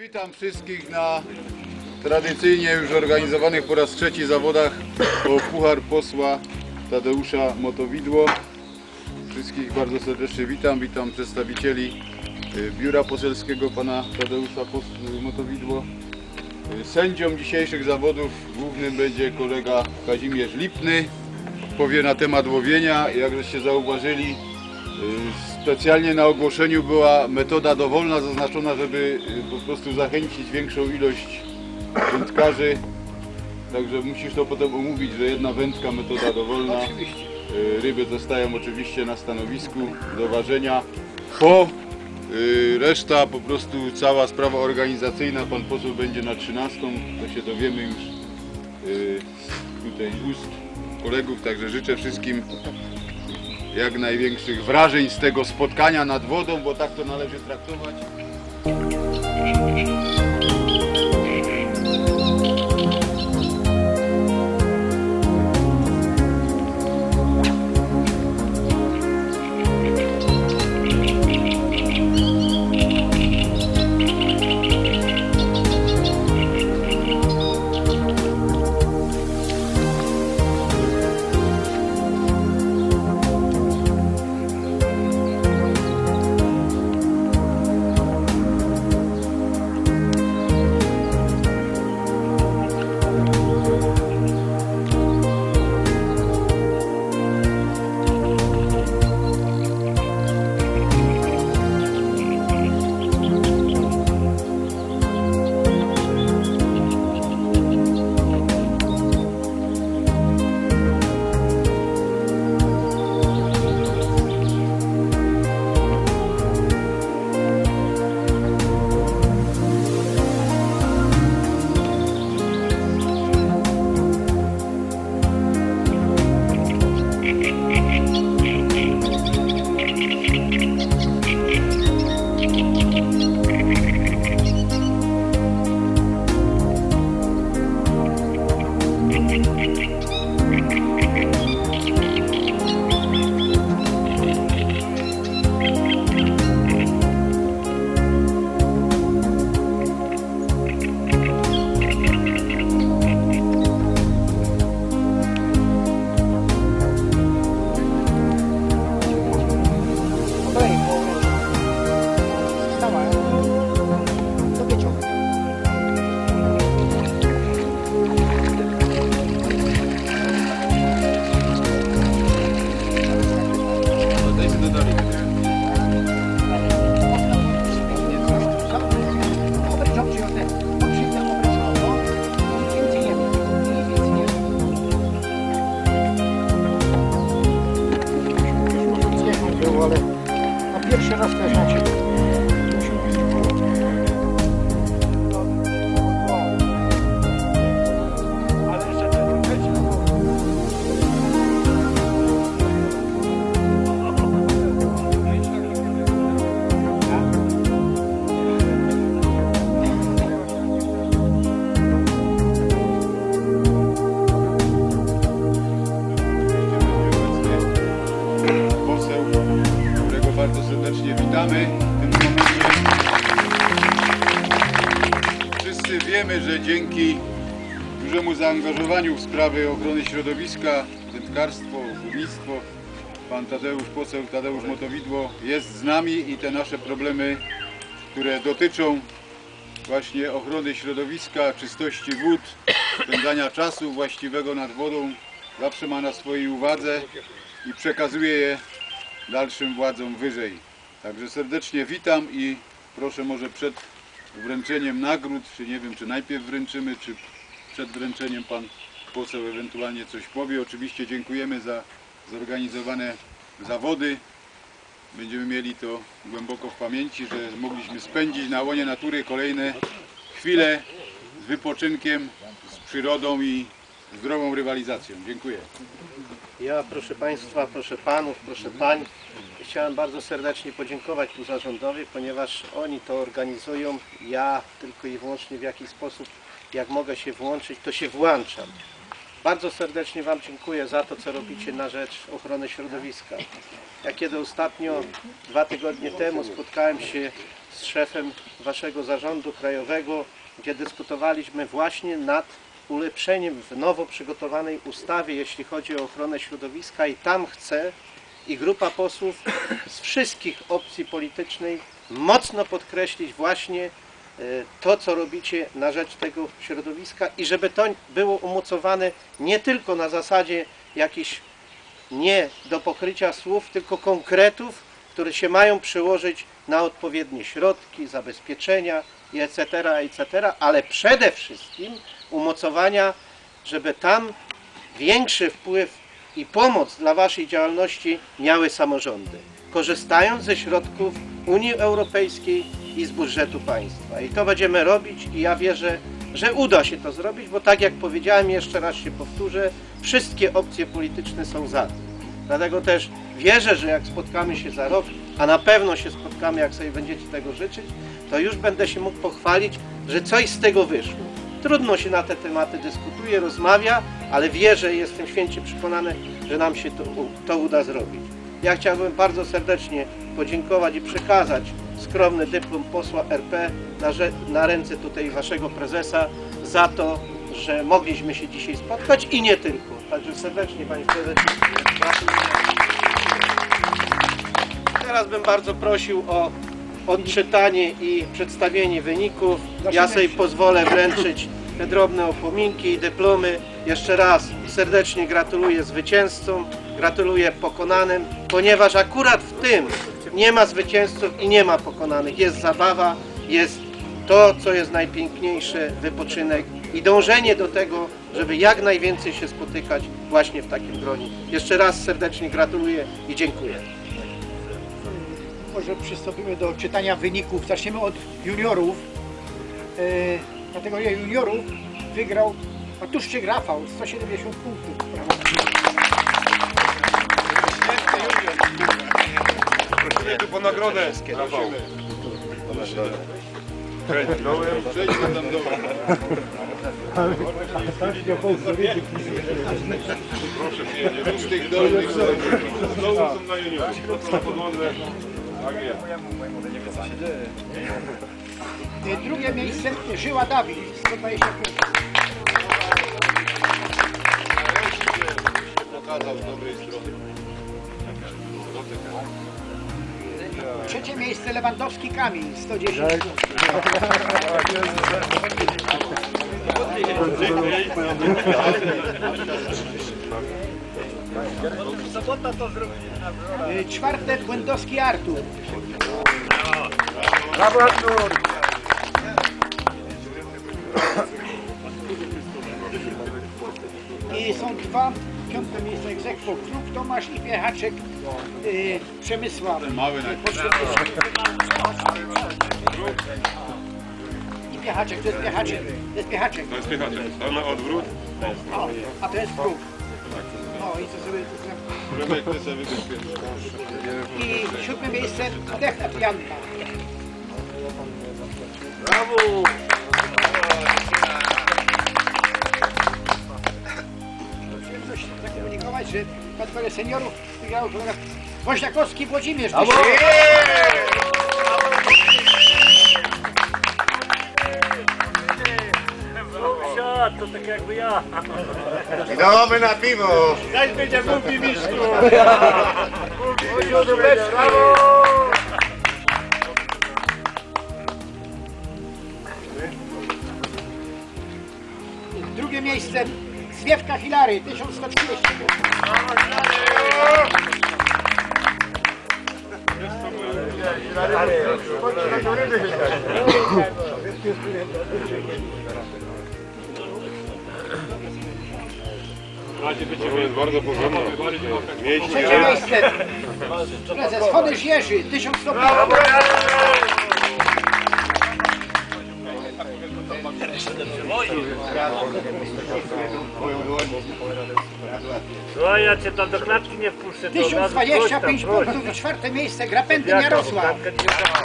Witam wszystkich na tradycyjnie już organizowanych po raz trzeci zawodach o Puchar Posła Tadeusza Motowidło. Wszystkich bardzo serdecznie witam, witam przedstawicieli y, Biura Poselskiego pana Tadeusza Pos- Motowidło. Y, Sędzią dzisiejszych zawodów głównym będzie kolega Kazimierz Lipny. Powie na temat łowienia, jak żeście zauważyli, y, specjalnie na ogłoszeniu była metoda dowolna zaznaczona, żeby y, po prostu zachęcić większą ilość wędkarzy. Także musisz to potem omówić, że jedna wędka metoda dowolna. Oczywiście. Y, Ryby zostają oczywiście na stanowisku do ważenia. Po y, reszta po prostu cała sprawa organizacyjna, pan poseł będzie na 13, to się dowiemy już y, tutaj z ust kolegów, także życzę wszystkim jak największych wrażeń z tego spotkania nad wodą, bo tak to należy traktować. Serdecznie witamy w tym momencie. Wszyscy wiemy, że dzięki dużemu zaangażowaniu w sprawy ochrony środowiska, wędkarstwo, górnictwo, pan Tadeusz, poseł Tadeusz Motowidło jest z nami i te nasze problemy, które dotyczą właśnie ochrony środowiska, czystości wód, spędzania czasu właściwego nad wodą, zawsze ma na swojej uwadze i przekazuje je dalszym władzom wyżej. Także serdecznie witam i proszę może przed wręczeniem nagród, czy nie wiem, czy najpierw wręczymy, czy przed wręczeniem pan poseł ewentualnie coś powie. Oczywiście dziękujemy za zorganizowane zawody. Będziemy mieli to głęboko w pamięci, że mogliśmy spędzić na łonie natury kolejne chwile z wypoczynkiem, z przyrodą i zdrową rywalizacją. Dziękuję. Ja, proszę Państwa, proszę Panów, proszę Pań, chciałem bardzo serdecznie podziękować tu zarządowi, ponieważ oni to organizują. Ja tylko i wyłącznie w jakiś sposób, jak mogę się włączyć, to się włączam. Bardzo serdecznie Wam dziękuję za to, co robicie na rzecz ochrony środowiska. Ja kiedy ostatnio, dwa tygodnie temu spotkałem się z szefem Waszego Zarządu Krajowego, gdzie dyskutowaliśmy właśnie nad ulepszeniem w nowo przygotowanej ustawie, jeśli chodzi o ochronę środowiska i tam chcę i grupa posłów z wszystkich opcji politycznej mocno podkreślić właśnie e, to, co robicie na rzecz tego środowiska i żeby to było umocowane nie tylko na zasadzie jakichś nie do pokrycia słów, tylko konkretów, które się mają przełożyć na odpowiednie środki, zabezpieczenia i etc., etc., ale przede wszystkim umocowania, żeby tam większy wpływ i pomoc dla Waszej działalności miały samorządy, korzystając ze środków Unii Europejskiej i z budżetu państwa. I to będziemy robić i ja wierzę, że uda się to zrobić, bo tak jak powiedziałem, jeszcze raz się powtórzę, wszystkie opcje polityczne są za tym. Dlatego też wierzę, że jak spotkamy się za rok, a na pewno się spotkamy, jak sobie będziecie tego życzyć, to już będę się mógł pochwalić, że coś z tego wyszło. Trudno się na te tematy dyskutuje, rozmawia, ale wierzę i jestem święcie przekonany, że nam się to, to uda zrobić. Ja chciałbym bardzo serdecznie podziękować i przekazać skromny dyplom posła RP na, na ręce tutaj waszego prezesa za to, że mogliśmy się dzisiaj spotkać i nie tylko. Także serdecznie Panie Prezesie. Teraz bym bardzo prosił o odczytanie i przedstawienie wyników. Ja sobie pozwolę wręczyć te drobne opominki i dyplomy. Jeszcze raz serdecznie gratuluję zwycięzcom, gratuluję pokonanym, ponieważ akurat w tym nie ma zwycięzców i nie ma pokonanych. Jest zabawa, jest to, co jest najpiękniejsze, wypoczynek i dążenie do tego, żeby jak najwięcej się spotykać właśnie w takim gronie. Jeszcze raz serdecznie gratuluję i dziękuję. Może przystąpimy do czytania wyników. Zaczniemy od juniorów. Kategoria juniorów wygrał Matuszczyk Rafał 170 punktów. Prosimy tu po nagrodę, Rafał. Przejdźmy tam do... Proszę przyjedzie. Z tych dolnych Znowu są na juniorach. Proszę na podłodze. Tak jest. Yy, drugie miejsce Żyła Dawid 120 Trzecie miejsce Lewandowski Kamil 110 punktów. Yy, Czwarte Błędowski Artur. I piąte miejsce egzekwo. Klub Tomasz i Piechaczek yy, Przemysław. Mały na I Piechaczek, to jest Piechaczek. To jest Piechaczek. To jest piechaczek. To na odwrót. O, a to jest klub. No i co sobie pierwszy. I siódme miejsce Dechnet Janka. Chciałem zakomunikować, że kategorię seniorów wygrał kolega Woźniakowski Włodzimierz. Sąsiad, to tak jakby ja. Idziemy na piwo. Zaś będzie mówi mistrzu. Drugie miejsce Zwiewka Hilary 1130. To jest bardzo porządne. Mieści Trzecie miejsce prezes Honysz Jerzy 1150. Słuchaj, ja cię tam do klatki nie wpuszczę. to od razu proś tam, 1025 proś. punktów i czwarte miejsce Grapędy Jaka Jarosław. klatka ci nie da-